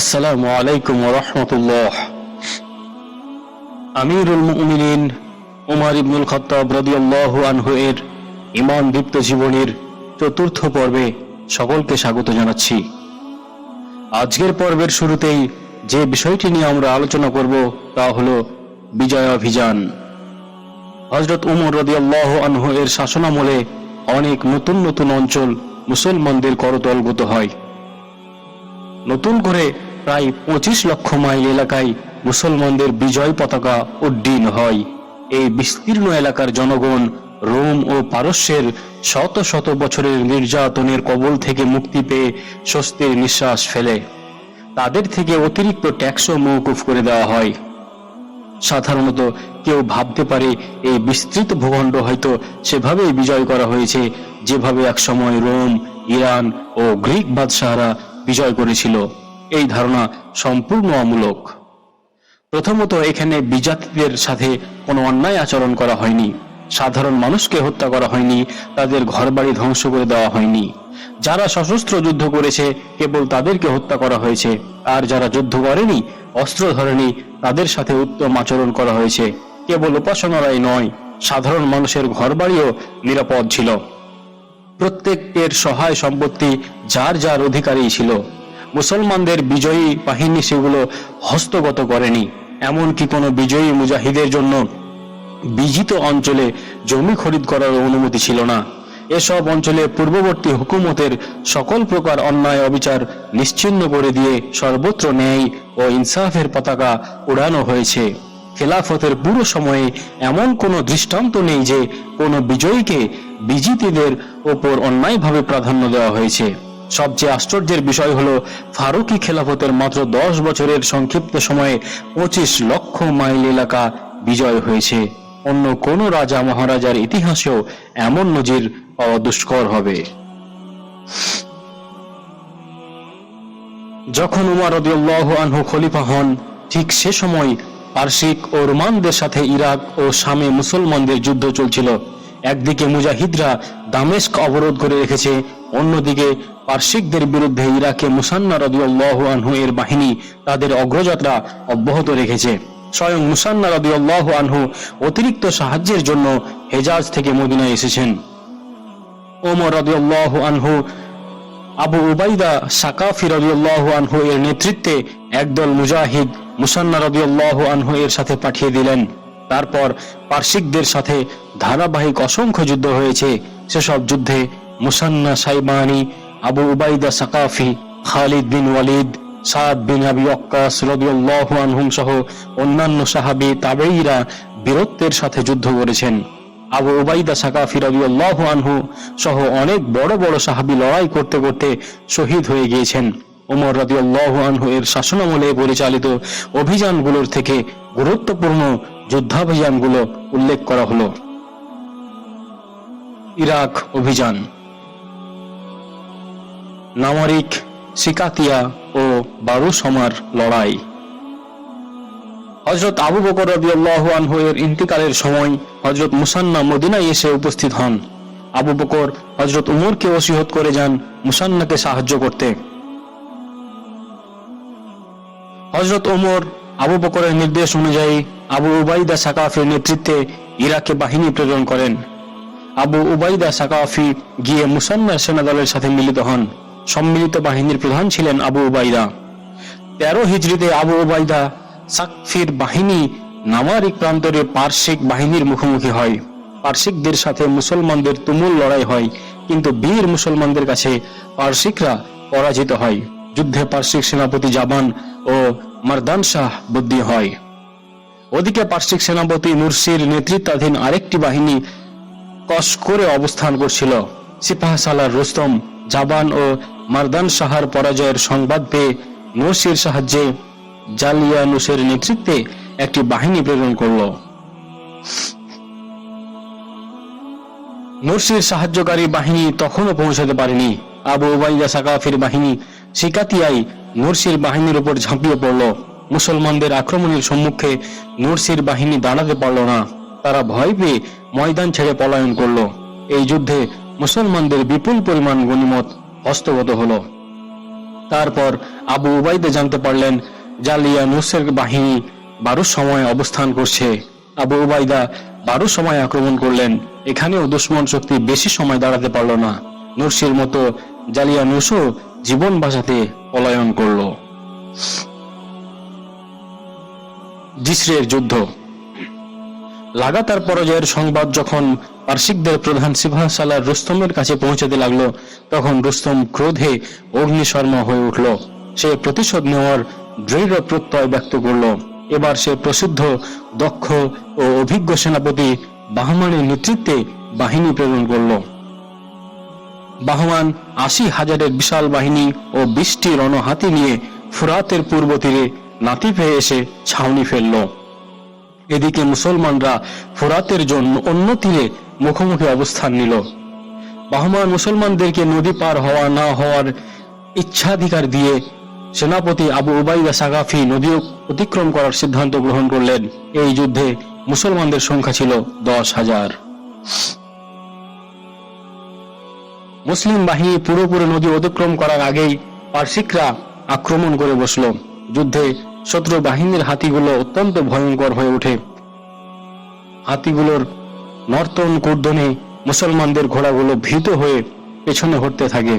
আসসালামু আলাইকুম রহমতুল্লাহ। আমিরুল মুমিনিন উমার ইবনুল খত্তাব রাদিয়াল্লাহু আনহু এর ইমান দীপ্ত জীবনের চতুর্থ পর্বে সকলকে স্বাগত জানাচ্ছি। আজকের পর্বের শুরুতেই যে বিষয়টি নিয়ে আমরা আলোচনা করব তা হলো বিজয় অভিযান হজরত উমর রদিয়াল্লাহ আনহু এর শাসনামলে অনেক নতুন নতুন অঞ্চল মুসলমানদের করতলগত হয়। নতুন করে প্রায় পঁচিশ লক্ষ মাইল এলাকায় মুসলমানদের বিজয় পতাকা উড্ডীন হয়। এই বিস্তীর্ণ এলাকার জনগণ রোম ও পারস্যের শত শত বছরের নির্যাতনের কবল থেকে মুক্তি পেয়ে স্বস্তির নিঃশ্বাস ফেলে। তাদের থেকে অতিরিক্ত ট্যাক্সও মৌকুফ করে দেওয়া হয়। সাধারণত কেউ ভাবতে পারে এই বিস্তৃত ভূখণ্ড হয়তো সেভাবেই বিজয় করা হয়েছে, যেভাবে একসময় রোম, ইরান ও গ্রিক বাদশাহরা বিজয় করেছিল। এই ধারণা সম্পূর্ণ অমূলক। প্রথমত এখানে বিজাতিদের সাথে কোনো অন্যায় আচরণ করা হয়নি। সাধারণ মানুষকে হত্যা করা হয়নি, তাদের ঘরবাড়ি ধ্বংস করে দেওয়া হয়নি। যারা সশস্ত্র যুদ্ধ করেছে, কেবল তাদেরকে হত্যা করা হয়েছে। আর যারা যুদ্ধ করেনি, অস্ত্র ধরেনি, তাদের সাথে উত্তম আচরণ করা হয়েছে। কেবল উপাসনারাই নয়, সাধারণ মানুষের ঘরবাড়িও নিরাপদ ছিল। প্রত্যেকের সহায় সম্পত্তি যার যার অধিকারী ছিল। মুসলমানদের বিজয়ী বাহিনী সেগুলো হস্তগত করেনি। এমনকি কোনো বিজয়ী মুজাহিদের জন্য বিজিত অঞ্চলে জমি খরিদ করার অনুমতি ছিল না। এসব অঞ্চলে পূর্ববর্তী হুকুমতের সকল প্রকার অন্যায় অবিচার নিশ্চিহ্ন করে দিয়ে সর্বত্র ন্যায় ও ইনসাফের পতাকা উড়ানো হয়েছে। খেলাফতের পুরো সময়ে এমন কোনো দৃষ্টান্ত নেই যে কোনো বিজয়ীকে বিজিতিদের ওপর অন্যায়ভাবে প্রাধান্য দেওয়া হয়েছে। সবচেয়ে আশ্চর্যের বিষয় হলো, ফারুকি খেলাফতের মাত্র দশ বছরের সংক্ষিপ্ত সময়ে পঁচিশ লক্ষ মাইল এলাকা বিজয় হয়েছে। অন্য কোন রাজা মহারাজার ইতিহাসেও এমন নজির পাওয়া দুষ্কর হবে। যখন উমার আনহু খলিফা হন, ঠিক সে সময় পার্শ্বিক ও রোমানদের সাথে ইরাক ও শামে মুসলমানদের যুদ্ধ চলছিল। একদিকে মুজাহিদরা দামেস্ক অবরোধ করে রেখেছে, অন্যদিকে পার্শ্বিকদের বিরুদ্ধে ইরাকে মুসান্না রদিয়াল্লাহ আনহু এর বাহিনী তাদের অগ্রযাত্রা অব্যাহত রেখেছে। স্বয়ং মুসান্না রদিয়াল্লাহ আনহু অতিরিক্ত সাহায্যের জন্য হেজাজ থেকে মদিনায় এসেছেন। ওমর রদিয়াল্লাহ আনহু, আবু উবাইদা সাকাফি রদিয়াল্লাহ আনহু এর নেতৃত্বে একদল মুজাহিদ মুসান্না রদিয়াল্লাহ আনহু এর সাথে পাঠিয়ে দিলেন। তারপর পার্শ্বিকদের সাথে ধারাবাহিক অসংখ্য যুদ্ধ হয়েছে। সেসব যুদ্ধে মুসান্না সাইবানি, আবু উবাইদা সাকাফি, খালিদ বিন ওয়ালিদ, সাদ বিন আবি অক্কাস রদিয়াল্লাহু আনহুম সহ অন্যান্য সাহাবি তাবেঈরা বীরত্বের সাথে যুদ্ধ করেছেন। আবু উবাইদা সাকাফি রদিয়াল্লাহু আনহু সহ অনেক বড় বড় সাহাবি লড়াই করতে করতে শহীদ হয়ে গিয়েছেন। ওমর রাদিয়াল্লাহু আনহু এর শাসনামলে পরিচালিত অভিযানগুলোর থেকে গুরুত্বপূর্ণ যুদ্ধাভিযানগুলো উল্লেখ করা হলো। ইরাক অভিযান। নামারিক সিকাতিয়া ও বারুসমার লড়াই। হজরত আবু বকর রবিআল্লাহ আনহু এর ইন্তিকালের সময় হজরত মুসান্না মদিনায় এসে উপস্থিত হন। আবু বকর হজরত উমরকে ওসিহত করে যান মুসান্নাকে সাহায্য করতে। হজরত ওমর আবু বকরের নির্দেশ অনুযায়ী আবু উবাইদা সাকাফের নেতৃত্বে ইরাকে বাহিনী প্রেরণ করেন। আবু উবাইদা সাকাফি গিয়ে মুসান্নার সেনাদলের সাথে মিলিত হন। সম্মিলিত বাহিনীর প্রধান ছিলেন আবু উবাইদা। তেরো হিজড়িতে আবু উবাইদা সাকফির বাহিনী নামারিক প্রান্তরে পার্শ্বিক বাহিনীর মুখোমুখি হয়। পার্শ্বিকদের সাথে মুসলমানদের তুমুল লড়াই হয়, কিন্তু বীর মুসলমানদের কাছে পার্শ্বিকরা পরাজিত হয়। যুদ্ধে পার্শ্বিক সেনাপতি জাবান ও মারদান শাহ বুদ্ধি হয়। ওদিকে পার্শ্বিক সেনাপতি মুরসির নেতৃত্বাধীন আরেকটি বাহিনী কস করে অবস্থান করছিল। সিপাহ সালার রুস্তম, জাবান ও মারদান শাহার পরাজয়ের সংবাদ পেয়ে মুরসির সাহায্যে জালিয়ানুসের নেতৃত্বে একটি বাহিনী প্রেরণ করল। মুরসির সাহায্যকারী বাহিনী তখনও পৌঁছাতে পারেনি। আবু উবাইদা সাকাফির বাহিনী সিকাতিয়াই মুরসির বাহিনীর উপর ঝাঁপিয়ে পড়ল। মুসলমানদের আক্রমণের সম্মুখে মুরসির বাহিনী দাঁড়াতে পারল না। তারা ভয় পেয়ে ময়দান ছেড়ে পলায়ন করল। এই যুদ্ধে মুসলমানদের বিপুল পরিমাণ গণিমত হস্তগত হলো। তারপর আবু উবাইদে জানতে পারলেন, জালিয়া নুসের বাহিনী বারো সময় অবস্থান করছে। আবু উবাইদা বারো সময় আক্রমণ করলেন। এখানেও দুশ্মন শক্তি বেশি সময় দাঁড়াতে পারল না। নুরসির মতো জালিয়া নুসও জীবন বাঁচাতে পলায়ন করল। জিসরের যুদ্ধ। লাগাতার পরাজয়ের সংবাদ যখন পার্শ্বিকদের প্রধান সিফাহ সালার রুস্তমের কাছে পৌঁছাতে লাগল, তখন রুস্তম ক্রোধে অগ্নিশর্মা হয়ে উঠল। সে প্রতিশোধ নেওয়ার দৃঢ় প্রত্যয় ব্যক্ত করল। এবার সে প্রসিদ্ধ, দক্ষ ও অভিজ্ঞ সেনাপতি বাহমানের নেতৃত্বে বাহিনী প্রেরণ করল। বাহমান আশি হাজারের বিশাল বাহিনী ও বিশটি রণহাতি নিয়ে ফুরাতের পূর্ব তীরে নাতিফে এসে ছাউনি ফেলল। এদিকে মুসলমানরা ফুরাতের জন্য অন্য তীরে মুখোমুখি অবস্থান নিল। বাহমান মুসলমানদেরকে নদী পার হওয়া না হওয়ার ইচ্ছাধিকার দিয়ে সেনাপতি আবু উবাইদা সাগাফি নদী অতিক্রম করার সিদ্ধান্ত গ্রহণ করলেন। এই যুদ্ধে মুসলমানদের সংখ্যা ছিল দশ হাজার। মুসলিম বাহিনী পুরোপুরি নদী অতিক্রম করার আগেই পার্সিকরা আক্রমণ করে বসল। যুদ্ধে শত্রু বাহিনীর হাতিগুলো অত্যন্ত ভয়ঙ্কর হয়ে ওঠে। হাতিগুলোর নর্তন কুর্দনে মুসলমানদের ঘোড়াগুলো ভীত হয়ে পেছনে হটতে থাকে।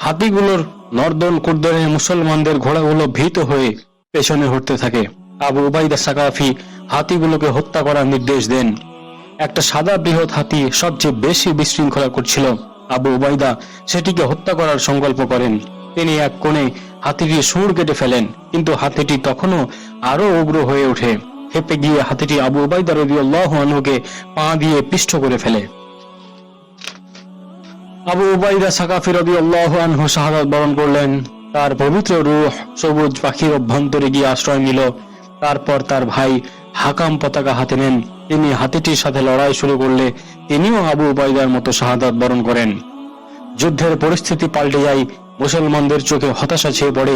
হাতিগুলোর নর্দন কুর্দনে মুসলমানদের ঘোড়াগুলো ভীত হয়ে পেছনে হটতে থাকে। আবু উবাইদা সাকাফি হাতিগুলোকে হত্যা করার নির্দেশ দেন। একটা সাদা বৃহৎ হাতি সবচেয়ে বেশি বিশৃঙ্খলা করছিল। আবু উবাইদা সেটিকে হত্যা করার সংকল্প করেন। তিনি এক কোণে হাতিটি সুর কেটে ফেলেন, কিন্তু হাতিটি তখনও আরও উগ্র হয়ে ওঠে। হেপে গিয়ে হাতিটি আবু উবাইদা রবিউল্লাহ আনহুকে পা দিয়ে পিষ্ট করে ফেলে। আবু উবাইদা সাকাফি রবিউল্লাহ আনহু শাহাদাত বরণ করলেন। তার পবিত্র রুহ সবুজ পাখির অভ্যন্তরে গিয়ে আশ্রয় নিল। তারপর তার ভাই হাকাম পতাকা হাতে নেন। তিনি হাতিটির সাথে লড়াই শুরু করলে তিনিও আবু উবাইদার মতো শাহাদাত বরণ করেন। যুদ্ধের পরিস্থিতি পাল্টে যায়, মুসলমানদের চোখে হতাশা ছেয়ে পড়ে,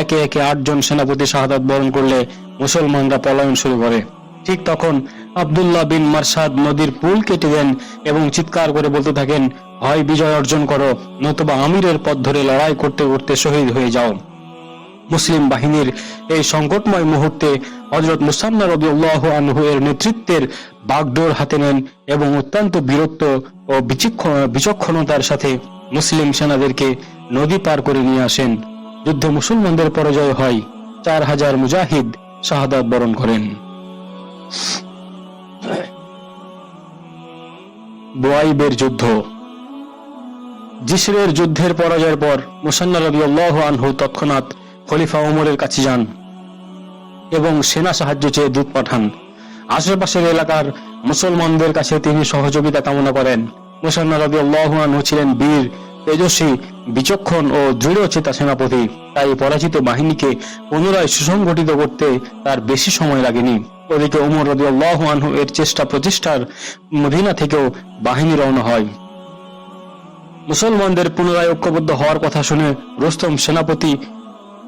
একে একে আটজন সেনাপতি শাহাদাত বরণ করলে মুসলমানরা পলায়ন শুরু করে। ঠিক তখন আবদুল্লাহ বিন মারসাদ নদীর পুল কেটে দেন এবং চিৎকার করে বলতে থাকেন হয় বিজয় অর্জন করো, নতুবা আমিরের পথ ধরে লড়াই করতে করতে শহীদ হয়ে যাও। মুসলিম বাহিনীর এই সংকটময় মুহূর্তে হজরত মুসান্না রবিউল্লাহ আনহু এর নেতৃত্বের বাগডোর হাতে নেন এবং অত্যন্ত বীরত্ব ও বিচক্ষণ- বিচক্ষণতার সাথে মুসলিম সেনাদেরকে নদী পার করে নিয়ে আসেন। যুদ্ধে মুসলমানদের পরাজয় হয়। চার হাজার মুজাহিদ শাহাদাত বরণ করেন। বোয়াইবের যুদ্ধ। জিসরের যুদ্ধের পরাজয়ের পর মুসান্না রবিউল্লাহ আনহু তৎক্ষণাৎ খলিফা ওমরের কাছে যান এবং সেনা সাহায্য চেয়ে দূত পাঠান। আশেপাশের এলাকার মুসলমানদের কাছে তিনি সহযোগিতা কামনা করেন। মুসান্না রবিউল্লাহ আনহু ছিলেন বীর, তেজস্বী, বিচক্ষণ ও দৃঢ়চেতা সেনাপতি। তাই পরাজিত বাহিনীকে পুনরায় সুসংগঠিত করতে তার বেশি সময় লাগেনি। ওদিকে ওমর রবিউল্লাহ আনহু এর চেষ্টা প্রচেষ্টার মদিনা থেকেও বাহিনী রওনা হয়। মুসলমানদের পুনরায় ঐক্যবদ্ধ হওয়ার কথা শুনে রোস্তম সেনাপতি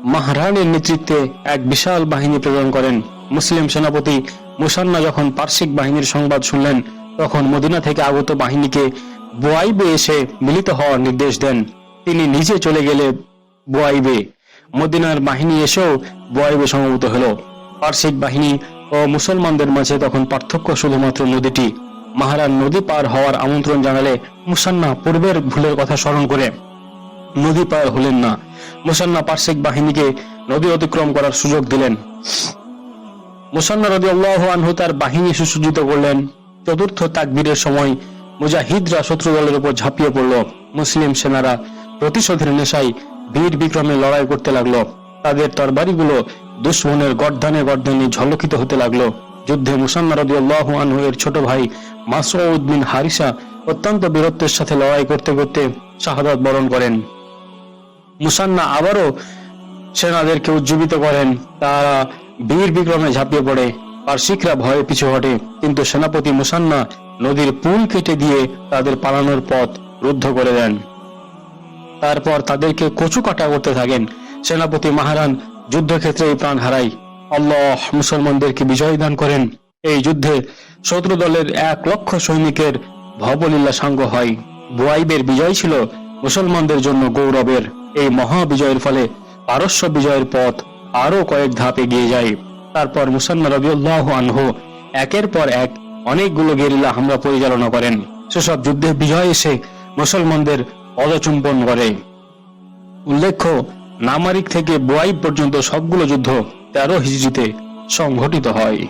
মাহরানের নেতৃত্বে এক বিশাল বাহিনী প্রেরণ করেন। মুসলিম সেনাপতি মুসান্না যখন পার্শ্বিক বাহিনীর সংবাদ শুনলেন, তখন মদিনা থেকে আগত বাহিনীকে বোয়াইবে এসে মিলিত হওয়ার নির্দেশ দেন। তিনি নিজে চলে গেলে বোয়াইবে। মদিনার বাহিনী এসেও বোয়াইবে সমবেত হলো। পার্শ্বিক বাহিনী ও মুসলমানদের মাঝে তখন পার্থক্য শুধুমাত্র নদীটি। মাহারান নদী পার হওয়ার আমন্ত্রণ জানালে মুসান্না পূর্বের ভুলের কথা স্মরণ করে, নদী পার হলেন না মুসান্না পার্শ্বিক বাহিনীকে নদী অতিক্রম করার সুযোগ দিলেন। মুসান্না রদি আল্লাহ তার বাহিনী সুসজ্জিত করলেন। চতুর্থ তাকবীরের সময় মুজাহিদরা শত্রু দলের উপর ঝাঁপিয়ে পড়ল। মুসলিম সেনারা প্রতিশোধের নেশায় বীর বিক্রমে লড়াই করতে লাগল। তাদের তরবারিগুলো দুশ্মনের গর্দানে গর্দানে ঝলকিত হতে লাগল। যুদ্ধে মুসান্না আল্লাহ আনহু এর ছোট ভাই মাসউদ বিন হারিসা অত্যন্ত বীরত্বের সাথে লড়াই করতে করতে শাহাদাত বরণ করেন। মুসান্না আবারও সেনাদেরকে উজ্জীবিত করেন। তারা বীর বিক্রমে ঝাঁপিয়ে পড়ে। পার্শ্বিকরা ভয়ে পিছু হটে। কিন্তু সেনাপতি মুসান্না নদীর পুল কেটে দিয়ে তাদের পালানোর পথ রুদ্ধ করে দেন। তারপর তাদেরকে কচু কাটা করতে থাকেন। সেনাপতি মাহারান যুদ্ধক্ষেত্রে প্রাণ হারায়। আল্লাহ মুসলমানদেরকে বিজয় দান করেন। এই যুদ্ধে শত্রু দলের এক লক্ষ সৈনিকের ভবলীলা সাঙ্গ হয়। বুয়াইবের বিজয় ছিল মুসলমানদের জন্য গৌরবের। এই মহা বিজয়ের ফলে পারস্য বিজয়ের পথ আরও কয়েক ধাপ এগিয়ে যায়। তারপর মুসান্না রবিউল্লাহ আনহু একের পর এক অনেকগুলো গেরিলা হামলা পরিচালনা করেন। সেসব যুদ্ধে বিজয় এসে মুসলমানদের পদচুম্বন করে। উল্লেখ্য, নামারিক থেকে বোয়াই পর্যন্ত সবগুলো যুদ্ধ তেরো হিজড়িতে সংঘটিত হয়।